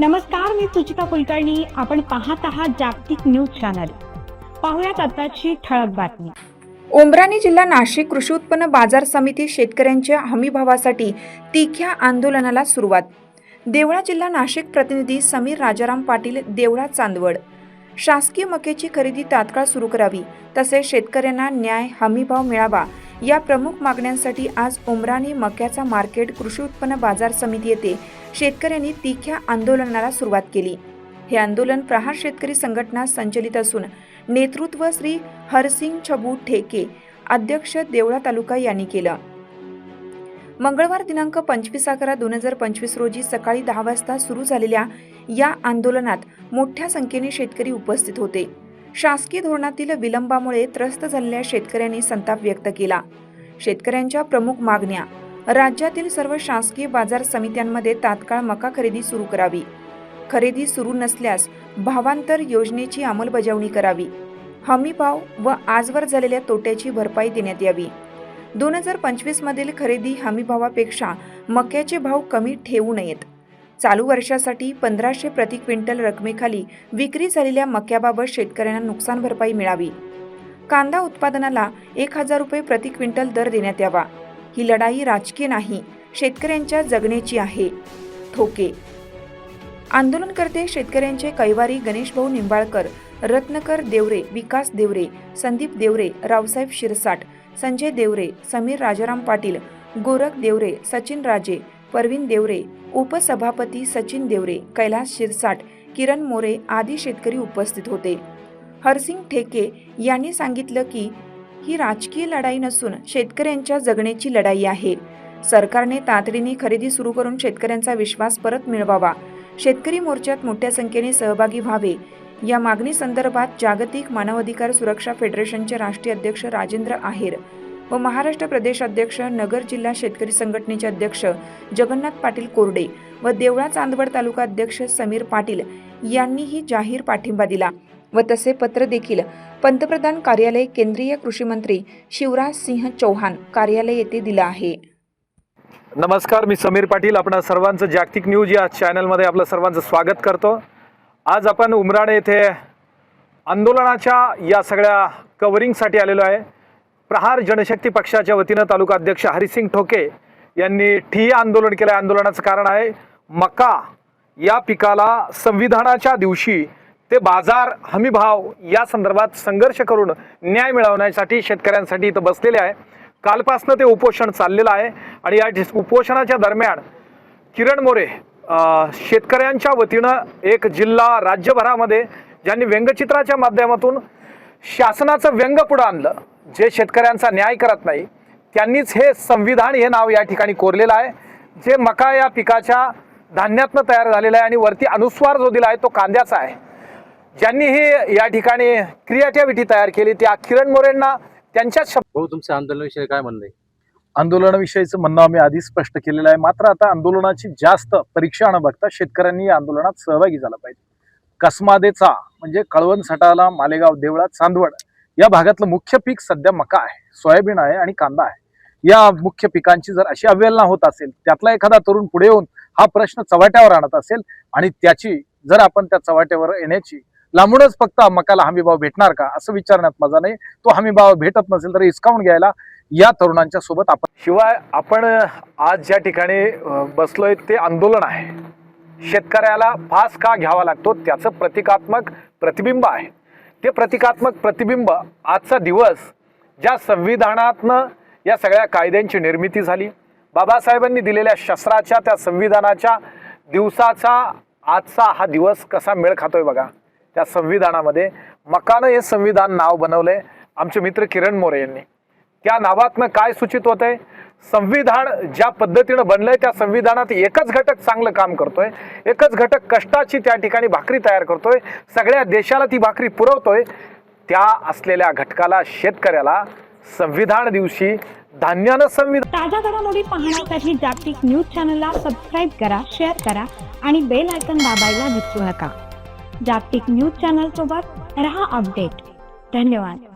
नमस्कार मी सुचिता कुलकर्णी. आपण पाहत आहात जागतिक न्यूज चॅनल. पाहुयात आताची ठळक बातमी. उमराणी जिल्हा नाशिक कृषी उत्पन्न बाजार समिती शेतकऱ्यांच्या हमीभावासाठी तिख्या आंदोलनाला सुरुवात. देवळा जिल्हा नाशिक प्रतिनिधी समीर राजाराम पाटील देवळा चांदवड. शासकीय मकेची खरेदी तात्काळ सुरू करावी तसेच शेतकऱ्यांना न्याय हमीभाव मिळावा या प्रमुख मागण्यांसाठी आज उमराणी मक्याचा मार्केट कृषी उत्पन्न बाजार समिती येथे शेतकऱ्यांनी तिख्या आंदोलनाला सुरुवात केली. हे आंदोलन प्रहार शेतकरी संघटना संचलित असून नेतृत्व श्री हरसिंग छबू ठेके अध्यक्ष देवळा तालुका यांनी केलं. मंगळवार दिनांक पंचवीस अकरा दोन हजार पंचवीस रोजी सकाळी दहा वाजता सुरू झालेल्या या आंदोलनात मोठ्या संख्येने शेतकरी उपस्थित होते. शासकीय धोरणातील विलंबामुळे त्रस्त झालेल्या शेतकऱ्यांनी संताप व्यक्त केला. शेतकऱ्यांच्या प्रमुख मागण्या राज्यातील सर्व शासकीय बाजार समित्यांमध्ये तात्काळ मका खरेदी सुरू करावी. खरेदी सुरू नसल्यास भावांतर योजनेची अंमलबजावणी करावी. हमी भाव व आजवर झालेल्या तोट्याची भरपाई देण्यात यावी. दोन हजार पंचवीसमधील खरेदी हमीभावापेक्षा मक्याचे भाव कमी ठेवू नयेत. चालू वर्षासाठी पंधराशे प्रति क्विंटल रकमेखाली विक्री झालेल्या मक्याबाबत शेतकऱ्यांना नुकसान भरपाई मिळावी. कांदा उत्पादनाला एक हजार रुपये प्रति क्विंटल दर देण्यात यावा. ही लढाई राजकीय नाही शेतकऱ्यांच्या जगण्याची आहे. ठोके. आंदोलनकर्ते शेतकऱ्यांचे कैवारी गणेशभाऊ निंबाळकर रत्नकर देवरे विकास देवरे संदीप देवरे रावसाहेब शिरसाट संजय देवरे समीर राजाराम पाटील गोरख देवरे सचिन राजे परवीन देवरे उपसभापती सचिन देवरे कैलास शिरसाट किरण मोरे आदी शेतकरी उपस्थित होते. हरसिंग ठेके यांनी सांगितलं की ही राजकीय लढाई नसून शेतकऱ्यांच्या जगण्याची लढाई आहे. सरकारने तातडीने खरेदी सुरू करून शेतकऱ्यांचा विश्वास परत मिळवावा. शेतकरी मोर्चात मोठ्या संख्येने सहभागी व्हावे. या मागणी संदर्भात जागतिक मानवाधिकार सुरक्षा फेडरेशनचे राष्ट्रीय अध्यक्ष राजेंद्र आहेर व महाराष्ट्र प्रदेश अध्यक्ष नगर जिल्हा शेतकरी संघटनेचे अध्यक्ष जगन्नाथ पाटील कोरडे व देवळा चांदवड तालुका अध्यक्ष समीर पाटील यांनीही जाहीर पाठिंबा दिला व तसे पत्र देखील पंतप्रधान कार्यालय केंद्रीय कृषी मंत्री शिवराज सिंह चौहान कार्यालय येथे दिलं आहे. नमस्कार मी समीर पाटील. आपण सर्वांचं जागतिक न्यूज या चॅनलमध्ये आपलं सर्वांचं स्वागत करतो. आज आपण उमराणे येथे आंदोलनाच्या या सगळ्या कवरिंगसाठी आलेलो आहे. प्रहार जनशक्ती पक्षाच्या वतीनं तालुका अध्यक्ष हरिसिंग ठोके यांनी ठिय्या आंदोलन केलं आंदोलनाचं कारण आहे मका. या पिकाला संविधानाच्या दिवशी ते बाजार हमीभाव या संदर्भात संघर्ष करून न्याय मिळवण्यासाठी शेतकऱ्यांसाठी इथं बसलेले आहे. कालपासनं ते उपोषण चाललेलं आहे आणि या उपोषणाच्या दरम्यान किरण मोरे शेतकऱ्यांच्या वतीनं एक जिल्हा राज्यभरामध्ये ज्यांनी व्यंगचित्राच्या माध्यमातून शासनाचं व्यंग पुढं आणलं जे शेतकऱ्यांचा न्याय करत नाही त्यांनीच हे संविधान हे नाव या ठिकाणी कोरलेलं आहे. जे मका या पिकाच्या धान्यातनं तयार झालेलं आहे आणि वरती अनुस्वार जो दिला आहे तो कांद्याचा आहे. ज्यांनी हे या ठिकाणी क्रिएटिव्हिटी तयार केली त्या किरण मोरेंना त्यांच्याच शब्द भाऊ तुमच्या आंदोलनाविषयी काय म्हणणं आहे? आंदोलनाविषयीचं म्हणणं आम्ही आधीच स्पष्ट केलेलं आहे. मात्र आता आंदोलनाची जास्त परीक्षा न बघता शेतकऱ्यांनी या आंदोलनात सहभागी झाला पाहिजे. कसमादेचा म्हणजे कळवण सटाला मालेगाव देवळा चांदवड. या भागातलं मुख्य पीक सध्या मका आहे सोयाबीन आहे आणि कांदा आहे. या मुख्य पिकांची जर अशी अवहेलना होत असेल त्यातला एखादा तरुण पुढे येऊन हा प्रश्न चव्हाट्यावर आणत असेल आणि त्याची जर आपण त्या चव्हाट्यावर येण्याची लांबूनच फक्त मकाला हमीभाव भेटणार का असं विचारण्यात मजा नाही. तो हमीभाव भेटत नसेल तर हिसकावून घ्यायला या तरुणांच्या सोबत आपण शिवाय आपण आज ज्या ठिकाणी बसलोय ते आंदोलन आहे. शेतकऱ्याला फास का घ्यावा लागतो त्याचं प्रतिकात्मक प्रतिबिंब आहे. ते प्रतिकात्मक प्रतिबिंब आजचा दिवस ज्या संविधानातनं या सगळ्या कायद्यांची निर्मिती झाली. बाबासाहेबांनी दिलेल्या शस्त्राच्या त्या संविधानाच्या दिवसाचा आजचा हा दिवस कसा मेळ खातोय बघा. त्या संविधानामध्ये मकानं हे संविधान नाव बनवलं आहे आमचे मित्र किरण मोरे यांनी. त्या नावातनं काय सूचित होतंय? संविधान ज्या पद्धतीनं बनलंय त्या संविधानात एकच घटक चांगलं काम करतोय. एकच घटक कष्टाची त्या ठिकाणी भाकरी तयार करतोय. सगळ्या देशाला ती भाकरी पुरवतोय. त्या असलेल्या घटकाला शेतकऱ्याला संविधान दिवशी धान्यानं संविधान ताज्या घडामोडी पाहण्यासाठी जागतिक न्यूज चॅनलला सबस्क्राईब करा शेअर करा आणि बेल आयकन दाबायला विसरू नका. जागतिक न्यूज चॅनल सोबत रहा अपडेट. धन्यवाद.